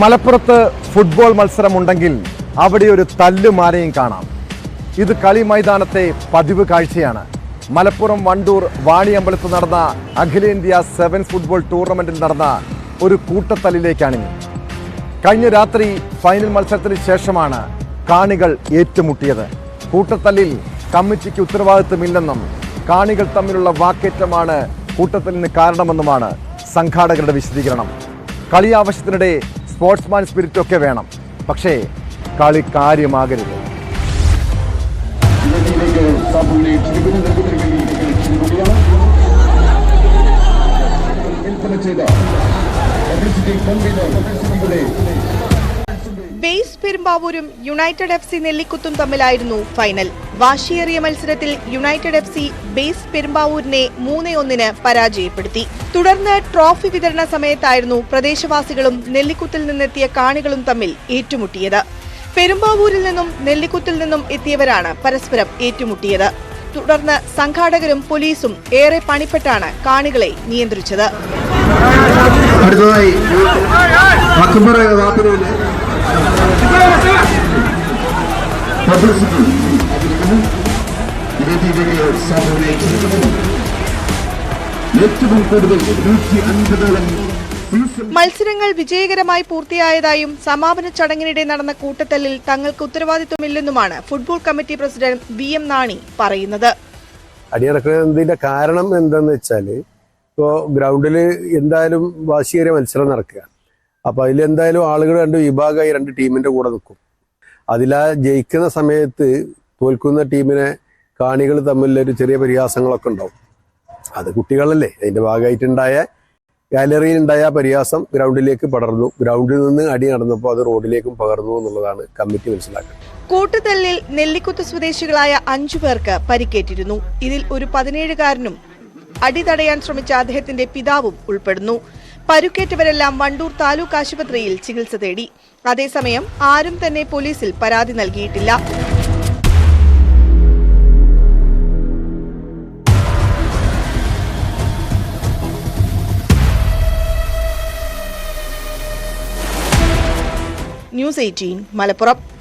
മലപ്പുറത്ത് ഫുട്ബോൾ മത്സരമുണ്ടെങ്കിൽ അവിടെ ഒരു തല്ലുമാരയും കാണാം. ഇത് കളി മൈതാനത്തെ പതിവ് കാഴ്ചയാണ്. മലപ്പുറം വണ്ടൂർ വാണിയമ്പലത്ത് നടന്ന അഖിലേന്ത്യാ സെവൻസ് ഫുട്ബോൾ ടൂർണമെന്റിൽ നടന്ന ഒരു കൂട്ടത്തല്ലിലേക്കാണിനി. കഴിഞ്ഞ രാത്രി ഫൈനൽ മത്സരത്തിന് ശേഷമാണ് കാണികൾ ഏറ്റുമുട്ടിയത്. കൂട്ടത്തല്ലിൽ കമ്മിറ്റിക്ക് ഉത്തരവാദിത്തമില്ലെന്നും കാണികൾ തമ്മിലുള്ള വാക്കേറ്റമാണ് കൂട്ടത്തല്ലിന് കാരണമെന്നുമാണ് സംഘാടകരുടെ വിശദീകരണം. കളി ആവശ്യത്തിനിടെ സ്പോർട്സ്മാൻ സ്പിരിറ്റ് ഒക്കെ വേണം. പക്ഷേ കളി കാര്യമാകരുത്. ചെയ്ത. ബേസ് പെരുമ്പാവൂരും യുണൈറ്റഡ് എഫ് സി നെല്ലിക്കുത്തും തമ്മിലായിരുന്നു ഫൈനൽ. വാശിയേറിയ മത്സരത്തിൽ യുണൈറ്റഡ് എഫ് സി ബേസ് പെരുമ്പാവൂരിനെ മൂന്ന് ഒന്നിന് പരാജയപ്പെടുത്തി. തുടർന്ന് ട്രോഫി വിതരണ സമയത്തായിരുന്നു പ്രദേശവാസികളും നെല്ലിക്കുത്തിൽ നിന്നെത്തിയ കാണികളും തമ്മിൽ ഏറ്റുമുട്ടിയത്. പെരുമ്പാവൂരിൽ നിന്നും നെല്ലിക്കുത്തിൽ നിന്നും എത്തിയവരാണ് പരസ്പരം ഏറ്റുമുട്ടിയത്. തുടർന്ന് സംഘാടകരും പോലീസും ഏറെ പണിപ്പെട്ടാണ് കാണികളെ നിയന്ത്രിച്ചത്. അടുത്തതായി മത്സരങ്ങൾ വിജയകരമായി പൂർത്തിയായതായും സമാപന ചടങ്ങിനിടെ നടന്ന കൂട്ടത്തല്ലിൽ തങ്ങൾക്ക് ഉത്തരവാദിത്വമില്ലെന്നുമാണ് football committee president V M Nani പറയുന്നത്. അടിയറക്കുന്നതിന്റെ കാരണം എന്താന്ന് വെച്ചാൽ ഇപ്പോ ഗ്രൗണ്ടിൽ എന്തായാലും വാശിയേറിയ മത്സരം നടക്കുക അപ്പൊ അതിലെന്തായാലും ആളുകൾ രണ്ട് വിഭാഗമായി രണ്ട് ടീമിന്റെ കൂടെ നിൽക്കും അതിലാ ജയിക്കുന്ന സമയത്ത് തോൽക്കുന്ന ടീമിനെ കാണികൾ തമ്മിൽ ഒരു ചെറിയ പരിഹാസങ്ങളൊക്കെ ഉണ്ടാവും. അത് കുട്ടികളല്ലേ അതിന്റെ ഭാഗമായിട്ടുണ്ടായ ഗാലറിയിൽ ഉണ്ടായ പരിഹാസം ഗ്രൗണ്ടിലേക്ക് പടർന്നു. ഗ്രൗണ്ടിൽ നിന്ന് അടി നടന്നപ്പോൾ അത് റോഡിലേക്കും പകർന്നു എന്നുള്ളതാണ് കമ്മിറ്റി മനസ്സിലാക്കുന്നത്. കൂട്ടുതല്ലിൽ നെല്ലിക്കുത്ത് സ്വദേശികളായ അഞ്ചു പേർക്ക് പരിക്കേറ്റിരുന്നു. ഇതിൽ ഒരു പതിനേഴുകാരനും അടി തടയാൻ ശ്രമിച്ച അദ്ദേഹത്തിന്റെ പിതാവും ഉൾപ്പെടുന്നു. പരുക്കേറ്റവരെല്ലാം വണ്ടൂർ താലൂക്ക് ആശുപത്രിയിൽ ചികിത്സ തേടി. അതേസമയം ആരും തന്നെ പോലീസിൽ പരാതി നൽകിയിട്ടില്ല. News eighteen Malappuram.